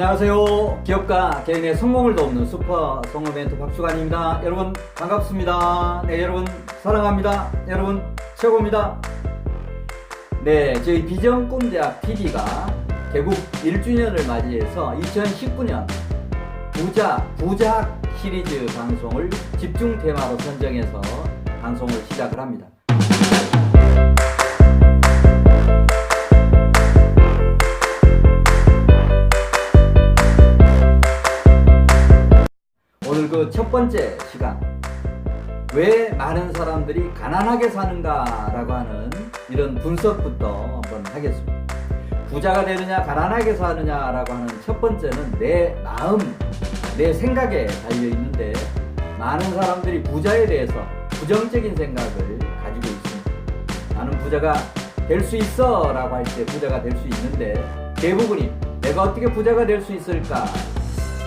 안녕하세요. 기업가 개인의 성공을 돕는 슈퍼 성공 멘토 박주관입니다. 여러분 반갑습니다. 네, 여러분 사랑합니다. 여러분 최고입니다. 네, 저희 비전 꿈대학 PD가 개국 1주년을 맞이해서 2019년 부자 부자 시리즈 방송을 집중 테마로 선정해서 방송을 시작을 합니다. 그 첫 번째 시간 왜 많은 사람들이 가난하게 사는가라고 하는 이런 분석부터 한번 하겠습니다. 부자가 되느냐 가난하게 사느냐라고 하는 첫 번째는 내 마음, 내 생각에 달려 있는데 많은 사람들이 부자에 대해서 부정적인 생각을 가지고 있습니다. 나는 부자가 될 수 있어 라고 할 때 부자가 될 수 있는데 대부분이 내가 어떻게 부자가 될 수 있을까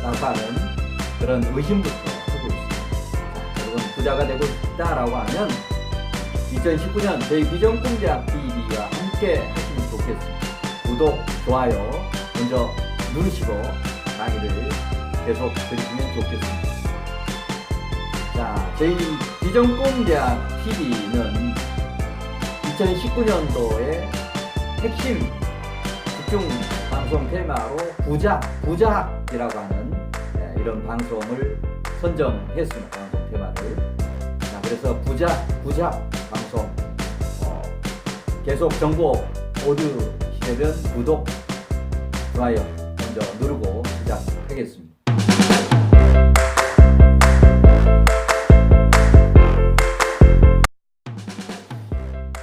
라고 하는 그런 의심부터 부자가 되고 싶다라고 하면 2019년 저희 비전꿈대학 BB와 함께 하시면 좋겠습니다. 구독, 좋아요 먼저 누르시고 강의를 계속 들으시면 좋겠습니다. 자, 저희 비전꿈대학 TV는 2019년도에 핵심 집중 방송 테마로 부자, 부자학이라고 하는 네, 이런 방송을 선정했습니다. 방송 테마를. 자, 그래서 부자, 부자 방송 어, 계속 정보 얻으시려면 구독, 좋아요 먼저 누르고 시작하겠습니다.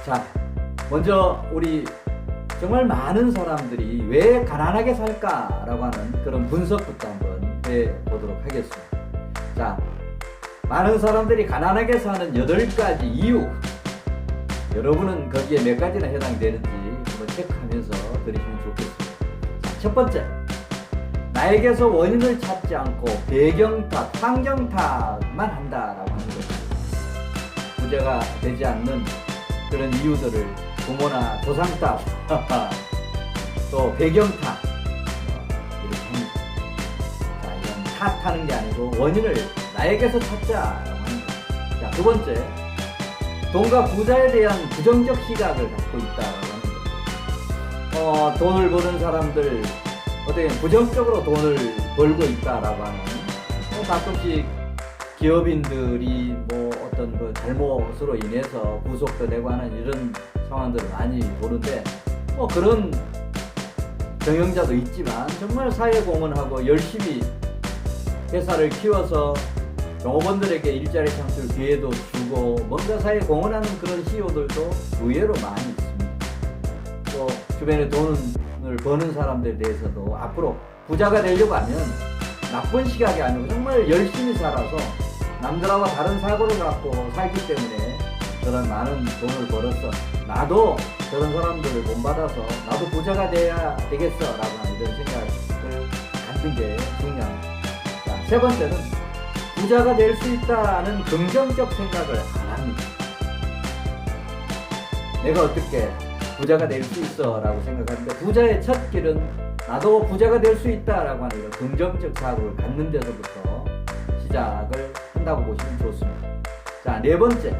자, 먼저 우리 정말 많은 사람들이 왜 가난하게 살까라고 하는 그런 분석부터 한번 해 보도록 하겠습니다. 자, 많은 사람들이 가난하게 사는 여덟 가지 이유. 여러분은 거기에 몇 가지나 해당되는지 한번 체크하면서 들으시면 좋겠습니다. 자, 첫 번째. 나에게서 원인을 찾지 않고 배경 탓, 환경 탓만 한다라고 하는 거죠. 부자가 되지 않는 그런 이유들을 부모나 조상 탓, 또 배경 탓, 어, 이렇게 합니다. 자, 이건 탓하는 게 아니고 원인을 나에게서 거예요. 자, 두 번째, 돈과 부자에 대한 부정적 시각을 갖고 있다라고 하는 거예요. 어, 돈을 버는 사람들, 어떻게 부정적으로 돈을 벌고 있다라고 하는, 어, 가끔씩 기업인들이 뭐 어떤 그 잘못으로 인해서 구속도 되고 하는 이런 상황들을 많이 보는데 뭐 그런 경영자도 있지만 정말 사회 공헌하고 열심히 회사를 키워서 종업원들에게 일자리 창출 기회도 주고 뭔가 사회 공헌하는 그런 CEO들도 의외로 많이 있습니다. 또 주변에 돈을 버는 사람들에 대해서도 앞으로 부자가 되려고 하면 나쁜 시각이 아니고 정말 열심히 살아서 남들하고 다른 사고를 갖고 살기 때문에 그런 많은 돈을 벌어서 나도 저런 사람들을 본받아서 나도 부자가 돼야 되겠어라고 하는 이런 생각을 갖는 게 중요합니다. 자, 세 번째는 부자가 될 수 있다는 긍정적 생각을 안 합니다. 내가 어떻게 부자가 될 수 있어 라고 생각하는데 부자의 첫 길은 나도 부자가 될 수 있다 라고 하는 이런 긍정적 사고를 갖는 데서부터 시작을 한다고 보시면 좋습니다. 자, 네 번째.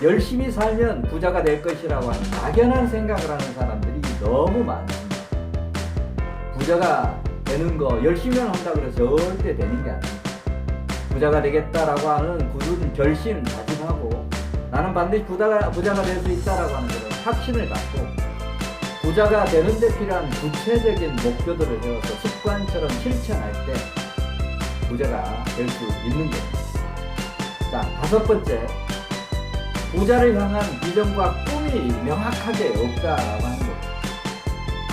열심히 살면 부자가 될 것이라고 하는 막연한 생각을 하는 사람들이 너무 많습니다. 부자가 되는 거 열심히만 한다고 해서 절대 되는 게 아닙니다. 부자가 되겠다라고 하는 굳은 결심, 다짐하고 나는 반드시 부자가, 부자가 될 수 있다라고 하는 그런 확신을 갖고 부자가 되는 데 필요한 구체적인 목표들을 세워서 습관처럼 실천할 때 부자가 될 수 있는 겁니다. 자, 다섯 번째. 부자를 향한 비전과 꿈이 명확하게 없다라고 하는 거죠.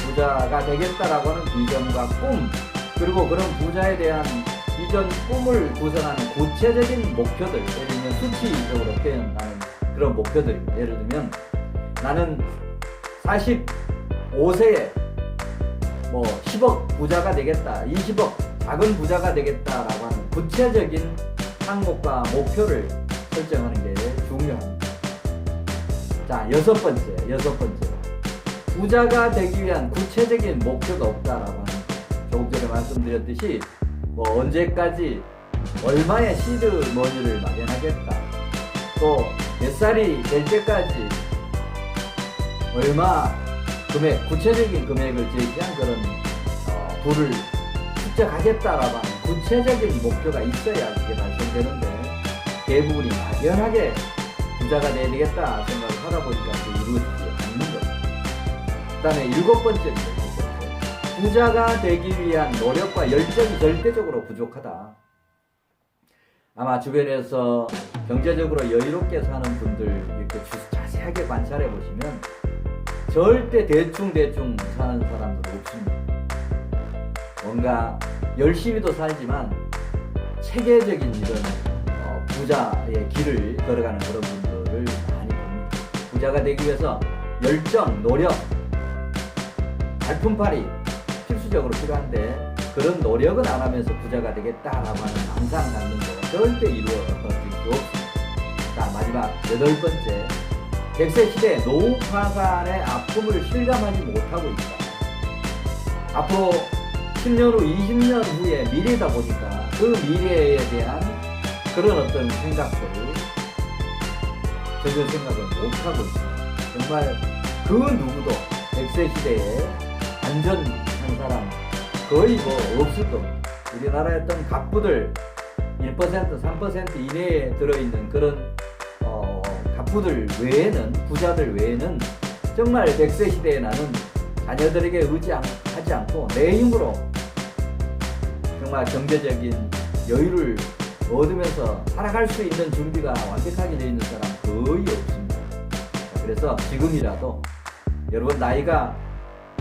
부자가 되겠다라고 하는 비전과 꿈, 그리고 그런 부자에 대한 비전, 꿈을 구성하는 구체적인 목표들, 예를 들면 수치적으로 표현하는 그런 목표들입니다. 예를 들면 나는 45세에 뭐 10억 부자가 되겠다, 20억 작은 부자가 되겠다라고 하는 구체적인 항목과 목표를 설정하는 게 중요합니다. 자, 여섯 번째, 여섯 번째. 부자가 되기 위한 구체적인 목표가 없다라고 하는 거. 조금 전에 말씀드렸듯이 뭐 언제까지 얼마의 시드 머니를 마련하겠다. 또 몇 살이 될 때까지 얼마 금액, 구체적인 금액을 제시한 그런 어, 부를 축적하겠다라고 하는 구체적인 목표가 있어야 그게 달성되는데 대부분이 막연하게 부자가 돼야 되겠다 생각을 하다 보니까 그 이루어지지 않는 거죠. 그 다음에 일곱 번째입니다. 부자가 되기 위한 노력과 열정이 절대적으로 부족하다. 아마 주변에서 경제적으로 여유롭게 사는 분들 이렇게 주- 자세하게 관찰해 보시면 절대 대충대충 사는 사람들 없습니다. 뭔가 열심히도 살지만 체계적인 이런 어, 부자의 길을 걸어가는 그런 분들을 많이 봅니다. 부자가 되기 위해서 열정, 노력, 발품팔이 필수적으로 필요한데 그런 노력은 안 하면서 부자가 되겠다라고 하는 망상 갖는 거 절대 이루어질 수 없습니다. 자 마지막 여덟 번째 백세 시대 노후 파산의 아픔을 실감하지 못하고 있다. 앞으로 10년 후, 20년 후의 미래다 보니까 그 미래에 대한 그런 어떤 생각들을 전혀 생각을 못하고 있습니다. 정말 그 누구도 백세 시대에 안전한 사람 거의 뭐 없을 겁니다. 우리나라의 어떤 갑부들 1% 3% 이내에 들어있는 그런 어, 갑부들 외에는 부자들 외에는 정말 백세 시대에 나는 자녀들에게 의지하지 않고 내 힘으로 정말 경제적인 여유를 얻으면서 살아갈 수 있는 준비가 완벽하게 되어 있는 사람 거의 없습니다. 자, 그래서 지금이라도 여러분 나이가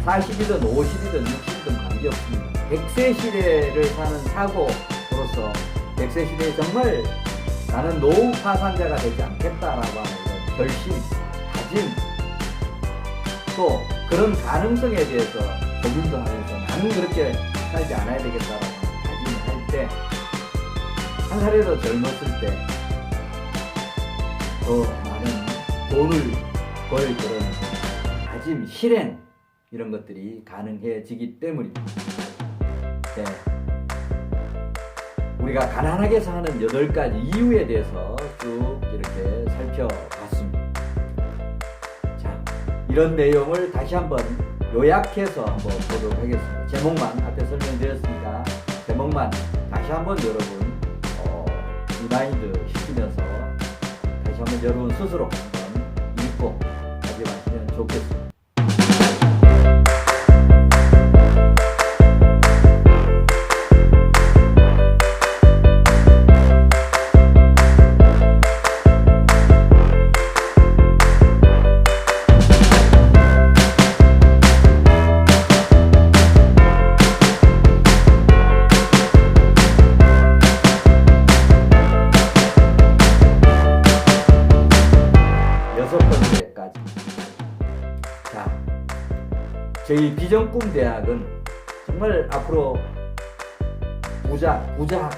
40이든 50이든 60이든 관계없습니다. 100세 시대를 사는 사고로서 100세 시대에 정말 나는 노후 파산자가 되지 않겠다라고 하는 결심, 다짐, 또 그런 가능성에 대해서 고민도 하면서 나는 그렇게 살지 않아야 되겠다라고 다짐을 할 때, 한 살이라도 젊었을 때, 더 많은 돈을 벌 그런 다짐, 실행, 이런 것들이 가능해지기 때문입니다. 네. 우리가 가난하게 사는 여덟 가지 이유에 대해서 쭉 이렇게 살펴봤습니다. 자, 이런 내용을 다시 한번 요약해서 한번 보도록 하겠습니다. 제목만 앞에 설명드렸으니까 제목만 다시 한번 여러분 어, 리마인드 시키면서 다시 한번 여러분 스스로 한번 읽고 저희 비전꿈 대학은 정말 앞으로 부자, 부자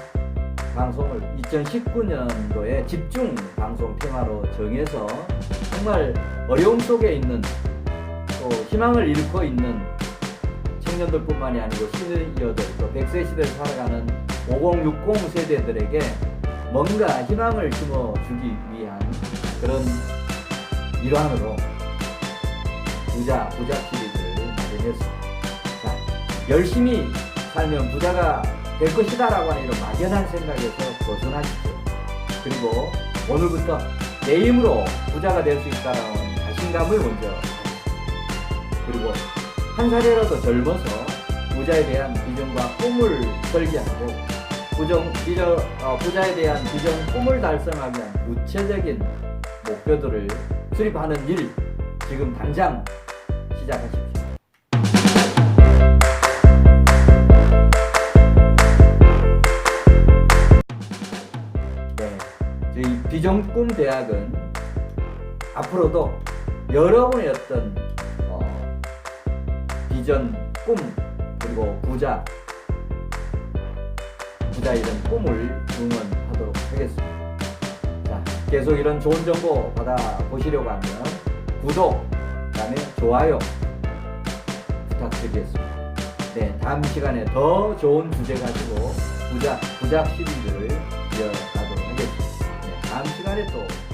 방송을 2019년도에 집중 방송 테마로 정해서 정말 어려움 속에 있는 또 희망을 잃고 있는 청년들뿐만이 아니고 시니어들 또 100세 시대를 살아가는 5060 세대들에게 뭔가 희망을 심어주기 위한 그런 일환으로 부자 부자 시 마련했습니다. 자, 열심히 살면 부자가 될 것이다 라고 하는 이런 막연한 생각에서 벗어나십시오. 그리고 오늘부터 내 힘으로 부자가 될 수 있다라는 자신감을 먼저. 그리고 한 살이라도 젊어서 부자에 대한 비전과 꿈을 설계하고 부정, 비전, 어, 부자에 대한 비전 꿈을 달성하기 위한 구체적인 목표들을 수립하는 일 지금 당장 시작하십시오. 비전꿈 대학은 앞으로도 여러분의 어떤 어, 비전, 꿈 그리고 부자 부자 이런 꿈을 응원하도록 하겠습니다. 자, 계속 이런 좋은 정보 받아 보시려고 하면 구독, 그다음에 좋아요 부탁드리겠습니다. 네, 다음 시간에 더 좋은 주제 가지고 부작 부작 시리즈를 이어 가도록 하겠습니다. 네, 다음 시간에 또